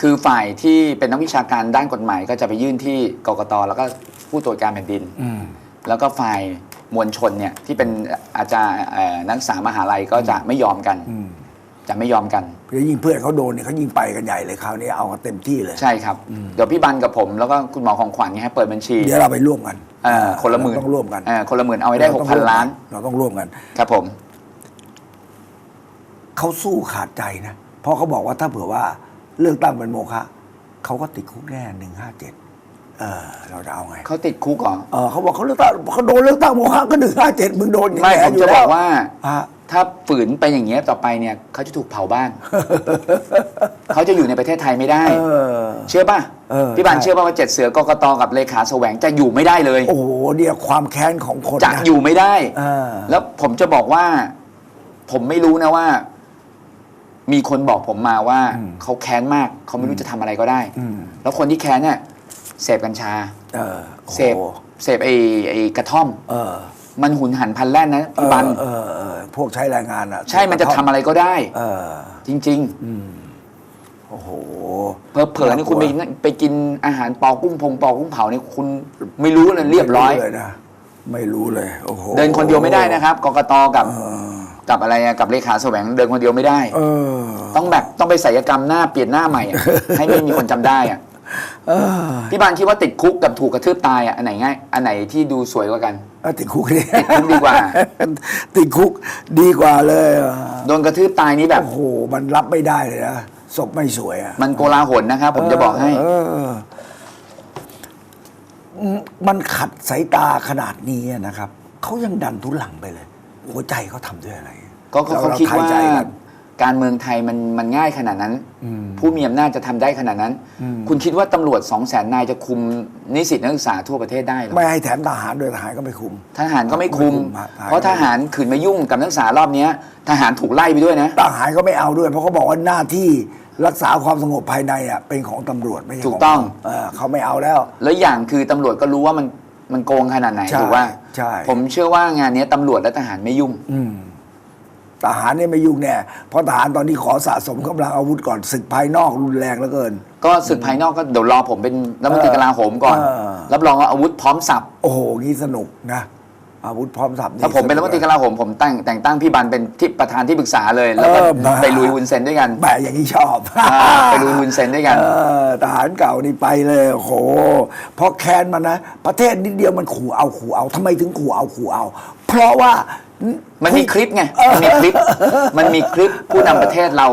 คือฝ่ายที่เป็นนักวิชาการด้านกฎหมายก็จะไปยื่นที่กกตแล้วก็ผู้ตรวจการแผ่นดิน อืม แล้วก็ฝ่ายมวลชนเนี่ยที่เป็นอาจารย์เอ่อนักศึกษามหาลัยก็จะไม่ยอมกัน อืม จะไม่ยอมกัน เพราะยิ่งเพื่อนเขาโดนเนี่ยเขายิ่งไปกันใหญ่เลยคราวนี้เอากันเต็มที่เลย ใช่ครับ เดี๋ยวพี่บันกับผม แล้วก็คุณหมอของขวัญเนี่ยให้เปิดบัญชี เดี๋ยวเราไปร่วมกันเอ่อคนละหมื่นเราต้องร่วมกันเอ่อคนละหมื่นเอาไว้ได้เรหต้กองพันร่วมล้าน เราต้องร่วมกัน ครับผม เขาสู้ขาดใจนะ เพราะเขาบอกว่าถ้าเผื่อว่า เลือกตั้งเป็นโมฆะเขาก็ติดคุกแน่หนึ่งห้าเจ็ดเออเราจะเอาไงเขาติดคุกเหรอเออเขาบอกเขาเลือกตั้งเขาโดนเลือกตั้งโมฆะก็หนึ่งห้าเจ็ดมึงโดนอย่างไม่แย่ผมอยู่จะบแล้อวกว่าอะถ้าฝืนไปอย่างเงี้ยต่อไปเนี่ยเขาจะถูกเผาบ้าน เขาจะอยู่ในประเทศไทยไม่ได้ เออ เชื่อป่ะเออพี่บันใช่ เชื่อป่ะว่าเจ็ดเสือกกตกับเลขาแสวงจะอยู่ไม่ได้เลย โอ้โหเนี่ยความแค้นของคนจะนะอยู่ไม่ได้ เออ แล้วผมจะบอกว่า ผมไม่รู้นะว่า มีคนบอกผมมาว่าอืมเขาแค้นมากเขาไม่รู้จะทำอะไรก็ได้อืมแล้วคนที่แค้นเนี่ยเสพกัญชาเออโอ้โหเสพเสพไอ้ไอ้กระท่อมเออมันหุนหันพลันแล่นนะเอพี่อบันเออเออพวกใช้แรงงานอะ ใช่มันจะทำอะไรก็ได้เออจริงอืมโอ้โหๆเพอเผลอๆเนี่ยคุณไปไปกินอาหารปอกุ้งพงปอกุ้งเผาเนี่ยคุณไม่รู้เลยเรียบร้อยไม่เลยนะไม่รู้เลยโอ้โหเดินคนเดียวไม่ได้นะครับกกตกับเออ กับอะไรอะกับเลขาแสวงเดินคนเดียวไม่ได้เออต้องแบบต้องไปศัลยกรรมหน้าเปลี่ยนหน้าใหม่อะให้ไม่มีคนจำได้อะเออพี่บานคิดว่าติดคุกกับถูกกระทืบตายอะอันไหนง่ายอันไหนที่ดูสวยกว่ากัน เอาติดคุกดิติดคุกดีกว่า ติดคุกดีกว่าเลยอะโดนกระทืบตายนี้แบบ โอ้โหมันรับไม่ได้เลยนะศพไม่สวยอะมันโกลาหลนะครับ ผมจะบอกให้ เออมันขัดสายตาขนาดนี้นะครับเขายังดันทุลังไปเลย หัวใจเขาทำด้วยอะไร ก็เขาเขารคิดทยว่าใจกันการเมืองไทยมันมันง่ายขนาดนั้นอืมผู้มีอำนาจจะทำได้ขนาดนั้นอืมคุณคิดว่าตำรวจสองแสนนายจะคุมนิสิตนักศึกษาทั่วประเทศได้เหรอไม่ให้แถมทหารด้วยทหารก็ไม่คุม ทหารก็ไม่คุม ไม่คุมฮะ เพราะทหารขืนมายุ่งกับนักศึกษารอบเนี้ยทหารถูกไล่ไปด้วยนะ ทหารก็ไม่เอาด้วย เพราะเขาบอกว่าหน้าที่รักษาความสงบภายในอะเป็นของตำรวจไม่ใช่ถูกขต้องเขาเออเขาไม่เอาแล้ว แล้วอย่างคือตำรวจก็รู้ว่ามัน มันโกงขนาดไหนใช่ถูกว่า ใช่ ผมเชื่อว่างานเนี้ยตำรวจและทหารไม่ยุ่ง อืมทหารเนี่ยไม่ยุ่งแน่เพราะทหารตอนนี้ขอสะสมกำลังอาวุธก่อนศึกภายนอกรุนแรงเหลือเกิน ก็ศึกภายนอกก็เดี๋ยวรอผมเป็นรัฐมนตรีกลาโหมก่อน เออ รับรองว่าอาวุธพร้อมสับ โอ้โหงี้สนุกนะ อาวุธพร้อมสับถ้าผมเป็นรัฐมนตรีกลาโหมผมตั้งแต่งตั้งพี่บันเป็นที่ประธานที่ปรึกษาเลย แล้วก็เออมาไปลุยวุนเซนด้วยกันแหมอย่างนี้ชอบอ่าไปลุยวุนเซนด้วยกันเออทหารเก่านี่ไปเลยโอ้โหเพราะแค้นมันนะ ประเทศนิดเดียวมันขู่เอาขู่เอาทำไมถึงขู่เอาขู่เอา เพราะว่ามันมีคลิปไง มันมีคลิป มันมีคลิปผู้นำประเทศเรา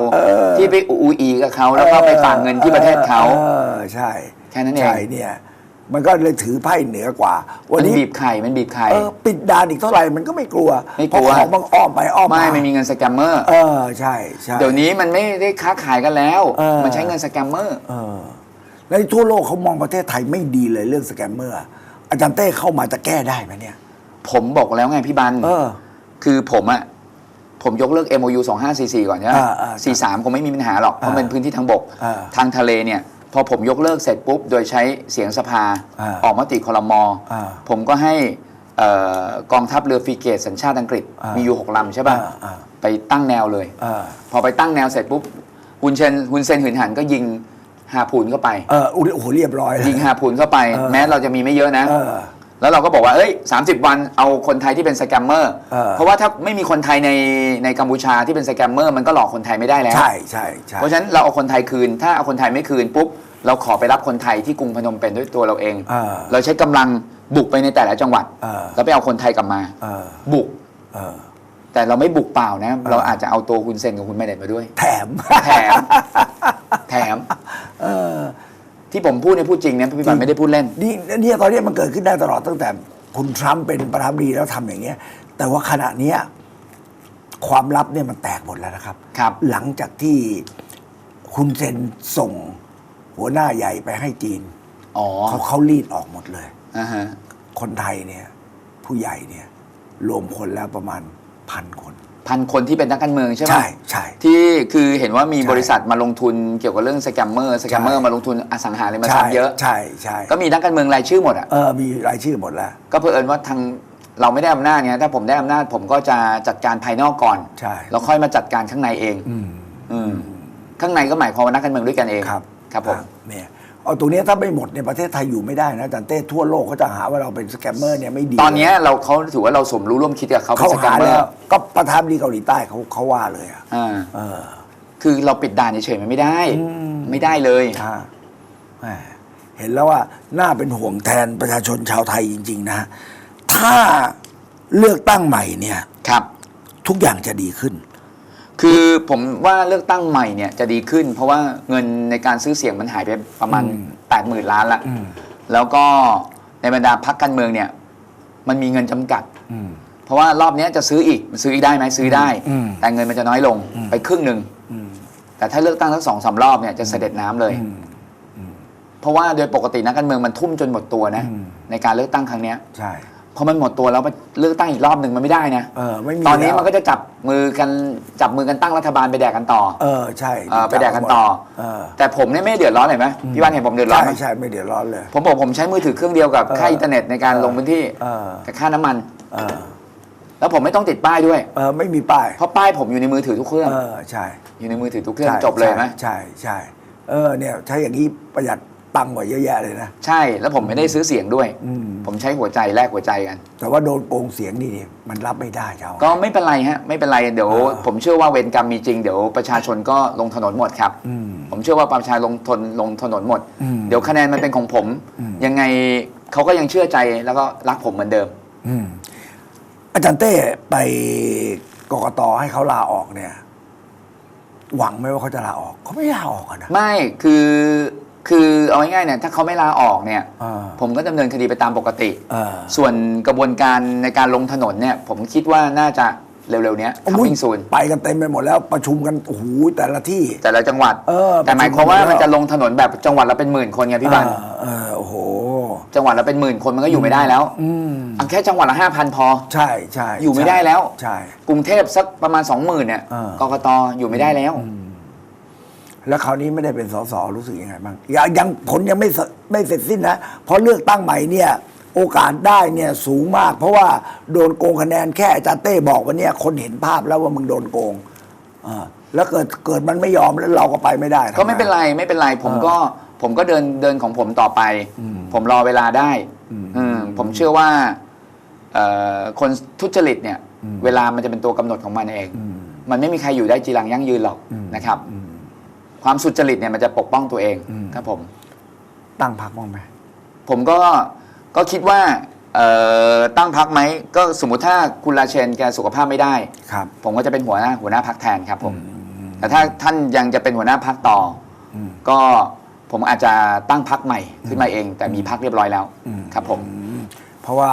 ที่ไปอูอีกับเขาแล้วก็ไปฝากเงินที่ประเทศเขาเออใช่ แค่นั้นเองใช่เนี่ย มันก็เลยถือไพ่เหนือกว่า วันมันนี้บีบไข่มันบีบไข่ เออปิดด่านอีกเท่าไหร่มันก็ไม่กลัวไม่กลัว เพราะของมันอ้อมไปอ้อมไม่มาไม่มีเงินสแกมเมอร์ เออใช่ใช่ เดี๋ยวนี้มันไม่ได้ค้าขายกันแล้ว เออ มันใช้เงินสแกมเมอร์ เออแล้วทั่วโลกเขามองประเทศไทยไม่ดีเลยเรื่องสแกมเมอร์อาจารย์เต้เข้ามาจะแก้ได้ไหมเนี่ย ผมบอกแล้วไงพี่บัน เออ คือผมอะผมยกเลิก MOU 2544 ก่อนใช่ไหมอ่าอ่า43คงไม่มีปัญหาหรอก เพราะอ่าเป็นพื้นที่ทางบก อ่า ทางทะเลเนี่ย พอผมยกเลิกเสร็จปุ๊บ โดยใช้เสียงสภาอ่าออกมติคอรมออ่าผมก็ให้เอ่อกองทัพเรือฟรีเกตสัญชาติอังกฤษอ่ามีมีอยู่หกลำใช่ป่ะอ่าอ่าไปตั้งแนวเลยเออพอไปตั้งแนวเสร็จปุ๊บฮุนเซนฮุนเซนหืนหันก็ยิงฮาพูนเข้าไปเอออุ๊ยโอ้โหเรียบร้อยยิงฮาพูนเข้าไปเออแม้เราจะมีไม่เยอะนะเออแล้วเราก็บอกว่าเอ้ย30วันเอาคนไทยที่เป็นสแกมเมอร์เออเพราะว่าถ้าไม่มีคนไทยในในกัมพูชาที่เป็นสแกมเมอร์มันก็หลอกคนไทยไม่ได้แล้ว ใช่ใช่ใช่เพราะฉะนั้นเราเอาคนไทยคืน ถ้าเอาคนไทยไม่คืนปุ๊บ เราขอไปรับคนไทยที่กรุงพนมเปญด้วยตัวเราเองเออเราใช้กำลังบุกไปในแต่ละจังหวัดเออแล้วไปเอาคนไทยกลับมา เออบุก เออ แต่เราไม่บุกเปล่านะ เราอาจจะเอาตัวคุณเซนกับคุณไม่เด็ดมาด้วย แถม แถม แถม เออ ที่ผมพูดเนี่ยพูดจริงนะพี่บันไม่ได้พูดเล่น นี่เนี่ยตอนนี้มันเกิดขึ้นได้ตลอดตั้งแต่คุณทรัมป์เป็นประธานาธิบดีแล้วทำอย่างเงี้ย แต่ว่าขณะเนี้ยความลับเนี่ยมันแตกหมดแล้วนะครับ ครับ หลังจากที่คุณเซนส่ง หัวหน้าใหญ่ไปให้จีนอ๋อเขาเขารีดออกหมดเลยอ่าฮะคนไทยเนี่ย ผู้ใหญ่เนี่ย รวมคนแล้วประมาณพันคน พันคนที่เป็นนักการเมืองใช่ไหมใช่ใช่ ที่คือเห็นว่ามีใช่บริษัทมาลงทุนเกี่ยวกับเรื่องสแกมเมอร์สแกมเมอร์ใช่มาลงทุนอสังหาริมทรัพย์เยอะใช่ใช่ก็มีนักการเมืองรายชื่อหมดอะเออมีรายชื่อหมดแล้ว ก็เผอิญว่าทางเราไม่ได้อำนาจเนี่ยถ้าผมได้อำนาจผมก็จะจัดการภายนอกก่อนใช่แล้วค่อยมาจัดการข้างในเอง อืมอืมข้างในก็หมายความว่านักการเมืองด้วยกันเองครับ ครับผมเนี่ยเอาตรงเนี้ยถ้าไม่หมดในยประเทศไทยอยู่ไม่ได้นะอาจารย์เต้ทั่วโลกเขาจะหาว่าเราเป็นสแกมเมอร์เนี่ยไม่ดี ตอนเนี้ยเราเขาถือว่าเราสมรู้ร่วมคิดกับเขาเป็เขานสแกหามเมอแล้วร์ก็ประธานาธิบดีเกาหลีใต้เขาเขาว่าเลยอะอ่าเออคือเราปิดด่านเฉยๆมันไม่ได้ ไม่ได้เลยอ่าแหมเห็นแล้วว่าน่าเป็นห่วงแทนประชาชนชาวไทยจริง ๆ นะ ถ้าเลือกตั้งใหม่เนี่ยครับ ทุกอย่างจะดีขึ้น คือผมว่าเลือกตั้งใหม่เนี่ยจะดีขึ้น เพราะว่าเงินในการซื้อเสียงมันหายไปประมาณ8ปดหมื่นล้านละอืมแล้วก็ในบรรดาพักการเมืองเนี่ย มันมีเงินจำกัดอืมเพราะว่ารอบเนี้ยจะซื้ออีกมันซื้ออีกได้ไหมซื้อได้อืมแต่เงินมันจะน้อยลงไปครึ่งหนึ่งอืมแต่ถ้าเลือกตั้งทั้งสองสามรอบเนี่ยจะเสด็จน้ำเลยอืมเพราะว่าโดยปกตินักการเมืองมันทุ่มจนหมดตัวนะอืมในการเลือกตั้งครั้งเนี้ยใช่ พอมันหมดตัวแล้วไปเลือกตั้งอีกรอบหนึ่งมันไม่ได้นะเออไม่มีตอนนี้แล้วมันก็จะจับมือกันจับมือกันตั้งรัฐบาลไปแดกกันต่อเออใช่เออไปแดกกันต่อ เออแต่ผมเนี่ยไม่เดือดร้อนเห็นไหมพี่วันเห็นผมเดือดร้อนใช่ไหมใช่ไม่เดือดร้อนเลย ผมบอกผมใช้มือถือเครื่องเดียวกับเออค่าอินเทอร์เน็ตในการเออลงพื้นที่เออ กับค่าน้ำมัน เออแล้วผมไม่ต้องติดป้ายด้วย เออไม่มีป้ายเพราะป้ายผมอยู่ในมือถือทุกเครื่อง เออใช่อยู่ในมือถือทุกเครื่องใช่จบเลยไหมใช่ใช่เออเนี่ยใช้อย่างนี้ประหยัด ตังค์กว่าเยอะแยะเลยนะใช่แล้วผมไม่ได้ซื้อเสียงด้วย อืมผมใช้หัวใจแลกหัวใจกัน แต่ว่าโดนโกงเสียงนี่นี่มันรับไม่ได้เจ้าก็ไม่เป็นไรฮะไม่เป็นไรเดี๋ยว เออ ผมเชื่อว่าเวรกรรมมีจริงเดี๋ยวประชาชนก็ลงถนนหมดครับ อืม ผมเชื่อว่าประชาชนลงทนลงถนนหมด อืมเดี๋ยวคะแนนมันเป็นของผม อืม ยังไงเขาก็ยังเชื่อใจแล้วก็รักผมเหมือนเดิม อืมอาจารย์เต้ไปกกตให้เขาลาออกเนี่ย หวังไหมว่าเขาจะลาออกเขาไม่ลาออกอะนะ ไม่คือ คือเอาง่ายๆเนี่ยถ้าเขาไม่ลาออกเนี่ยอ่าผมก็ดำเนินคดีไปตามปกติเออส่วนกระบวนการในการลงถนนเนี่ยผมคิดว่าน่าจะเร็วๆเนี้ยโอ้ย coming soon ไปกันเต็มไปหมดแล้วประชุมกันโอ้โหแต่ละที่ แต่ละจังหวัด เออแต่หมายความว่าประชุมกันมันจะลงถนนแบบจังหวัดละเป็นหมื่นคนไงพี่บันเออเออโอ้โห จังหวัดละเป็นหมื่นคนมันก็อยู่ไม่ได้แล้วอืม เอาแค่จังหวัดละห้าพันพอ ใช่ใช่อยู่ไม่ได้แล้ว ใช่ กรุงเทพสักประมาณสองหมื่นเนี่ยเออกกตอยู่ไม่ได้แล้ว แล้วคราวนี้ไม่ได้เป็นสสรู้สึกยังไงบ้างยังยังผลยังไม่เสไม่เสร็จสิ้นนะเพราะเลือกตั้งใหม่เนี่ย โอกาสได้เนี่ยสูงมาก เพราะว่าโดนโกงคะแนนแค่อาจารย์เต้บอกวันเนี้ยคนเห็นภาพแล้วว่ามึงโดนโกงอ่าแล้วเกิดเกิดมันไม่ยอมแล้วเราก็ไปไม่ได้ก็ไม่เป็นไรไม่เป็นไรผมก็ผมก็เดินเดินของผมต่อไป ผมรอเวลาได้อืมผมเชื่อว่าเอ่อคนทุจริตเนี่ย เวลามันจะเป็นตัวกำหนดของมันเอง มันไม่มีใครอยู่ได้จีรังยั่งยืนหรอกนะครับ ความสุจริตเนี่ยมันจะปกป้องตัวเองครับผม ตั้งพักบ้างไหมผมก็ก็คิดว่าเอ่อตั้งพักไหมก็สมมุติถ้าคุณราเชนแกสุขภาพไม่ได้ครับ ผมก็จะเป็นหัวหน้าหัวหน้าพักแทนครับผม แต่ถ้าท่านยังจะเป็นหัวหน้าพักต่ออมก็ผมอาจจะตั้งพักใหม่ขึ้นมาเอง แต่มีพักเรียบร้อยแล้วอืมครับผมอืมเพราะว่า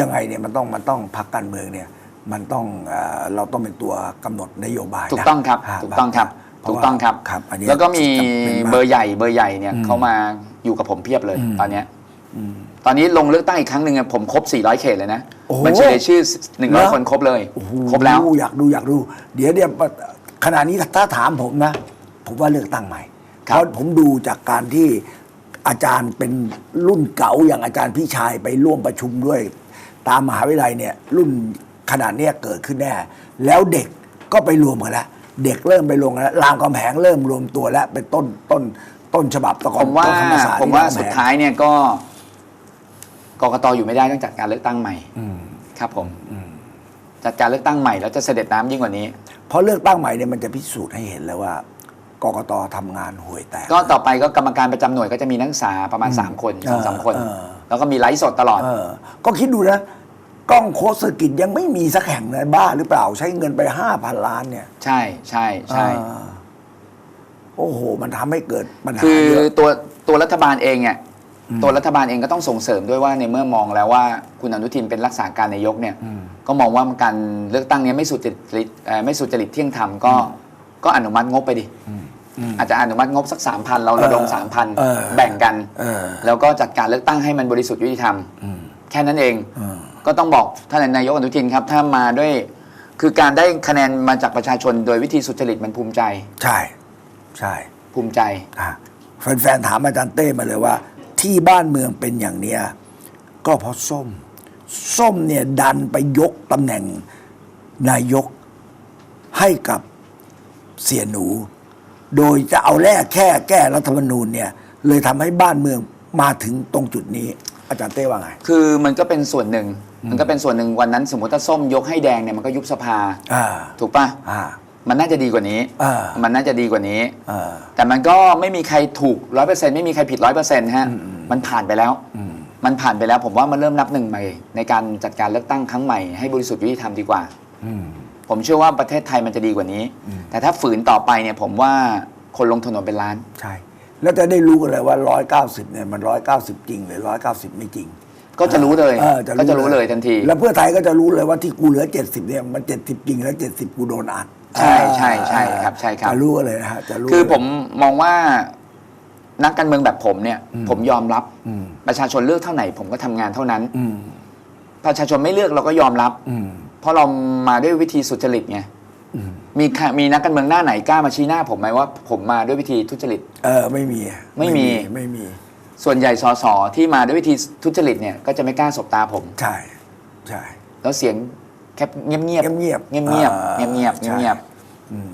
ยังไงเนี่ยมันต้องมันต้องพักการเมืองเนี่ย มันต้องเอ่อเราต้องเป็นตัวกำหนดนโยบายนะถูกต้องครับาถูกต้องครับเพาะ ถูกว่าต้องครับ ครับอันนี้แล้วก็มีจำป็นากเบอร์ใหญ่เบอร์ใหญ่เนี่ยอืมเขามาอยู่กับผมเพียบเลยอืมตอนเนี้ยอืมตอนนี้ลงเลือกตั้งอีกครั้งหนึ่งอะผมครบ 400 เขตเลยนะโอ้โหบัญชีรายชื่อเหรอ100 คนครบเลยโอ้โหครบแล้วอยากดูอยากดู เดี๋ยวเดี๋ยวขณะนี้ถ้าถามผมนะ ผมว่าเลือกตั้งใหม่ครับเพราะผมดูจากการที่อาจารย์เป็นรุ่นเก่าอย่างอาจารย์พี่ชายไปร่วมประชุมด้วย ตามมหาวิทยาลัยเนี่ยรุ่นขนาดเนี้ยเกิดขึ้นแน่ แล้วเด็กก็ไปรวมกันแล้ว เด็กเริ่มไปรวมกันแล้วรามคำแหงเริ่มรวมตัวแล้วเป็นต้นต้นต้นฉบับตะกอผนมว่าต้นธรรมศาสตร์ผมว่าที่รมคำแหงสุดท้ายเนี่ยก็กกตอยู่ไม่ได้ต้องจัดการเลือกตั้งใหม่อืมครับผมจัดการเลือกตั้งใหม่แล้วจะเสด็จน้ำยิ่งกว่านี้ เพราะเลือกตั้งใหม่เนี่ยมันจะพิสูจน์ให้เห็นแล้วว่ากกตทำงานห่วยแตก ก็ต่อไปก็กรรมการประจำหน่วยก็จะมีนักศึกษาประมาณ 3 คนสองสามคน เออ แล้วก็มีไลฟ์สดตลอด เออ ก็คิดดูนะ กล้องโคสเซอร์กิตยังไม่มีสักแห่งเลยบ้าหรือเปล่าใช้เงินไปห้าพันล้านเนี่ยใช่ใช่ใช่อ่าโอ้โห มันทำให้เกิดปัญหาคือเยอะ ตัวตัวรัฐบาลเองเนี่ยตัวรัฐบาลเองก็ต้องส่งเสริมด้วยว่าในเมื่อมองแล้วว่าคุณอนุทินเป็นรักษาการนายกเนี่ยก็มองว่าการเลือกตั้งเนี้ไม่สุจริตเอ่อไม่สุจริตเที่ยงธรรมก็ก็อนุมัติงบไปดิ อาจจะอนุมัติงบสักสามพันเราระดมสามพันเออแบ่งกัน เออ แล้วก็จัดการเลือกตั้งให้มันบริสุทธิ์ยุติธรรม แค่นั้นเองอืม ก็ต้องบอกท่านนายกอนุทินครับ ถ้ามาด้วย คือการได้คะแนนมาจากประชาชนโดยวิธีสุจริตมันภูมิใจ ใช่ใช่ภูมิใจอะแฟนๆถามอาจารย์เต้มาเลยว่า ที่บ้านเมืองเป็นอย่างเนี้ยก็เพราะส้ม ส้มเนี่ยดันไปยกตำแหน่งนายกให้กับเสียหนู โดยจะเอาแรกแค่แก้รัฐธรรมนูญเนี่ย เลยทำให้บ้านเมืองมาถึงตรงจุดนี้ อาจารย์เต้ว่าไง คือมันก็เป็นส่วนหนึ่ง มันก็เป็นส่วนหนึ่งวันนั้นสมมติถ้าส้มยกให้แดงเนี่ยมันก็ยุบสภาอ่าถูกปะอ่า มันน่าจะดีกว่านี้ อ่ามันน่าจะดีกว่านี้ อ่า แต่มันก็ไม่มีใครถูกร้อยเปอร์เซ็นต์ไม่มีใครผิดร้อยเปอร์เซ็นต์ฮะ มันผ่านไปแล้ว มันผ่านไปแล้วผมว่ามันเริ่มนับหนึ่งใหม่ ในการจัดการเลือกตั้งครั้งใหม่ให้บริสุทธิ์ยุติธรรมดีกว่า อืม ผมเชื่อว่าประเทศไทยมันจะดีกว่านี้ แต่ถ้าฝืนต่อไปเนี่ยผมว่าคนลงถนนเป็นล้าน ใช่ แล้วจะได้รู้กันเลยว่า 190 เนี่ย มัน 190 จริงหรือ 190 ไม่จริง ก็จะรู้เลยออก็จะรู้เลยทันที แล้วเพื่อไทยก็จะรู้เลยว่าที่กูเหลือ 70เนี่ยมัน 70 จริงแล้ว 70 กูโดนอัดใช่ใช่ใช่ครับใช่ครับจะรู้กันเลยนะฮะจะรู้คือเลยผมมองว่านักการเมืองแบบผมเนี่ย ผมยอมรับอืมประชาชนเลือกเท่าไหร่ผมก็ทำงานเท่านั้นอืมประชาชนไม่เลือกเราก็ยอมรับอืมเพราะเรามาด้วยวิธีสุจริตไงอืมมีใครมีนักการเมืองหน้าไหนกล้ามาชี้หน้าผมไหมว่า ผมมาด้วยวิธีทุจริต เออไม่มี ไม่มีไม่มี ส่วนใหญ่สสที่มาด้วยวิธีทุจริตเนี่ยก็จะไม่กล้าสบตาผม ใช่ใช่แล้วเสียงแคบเงียบเงียบเงียบๆเงียบเงียบอ่าเงียบเงียบใช่เงียบอืม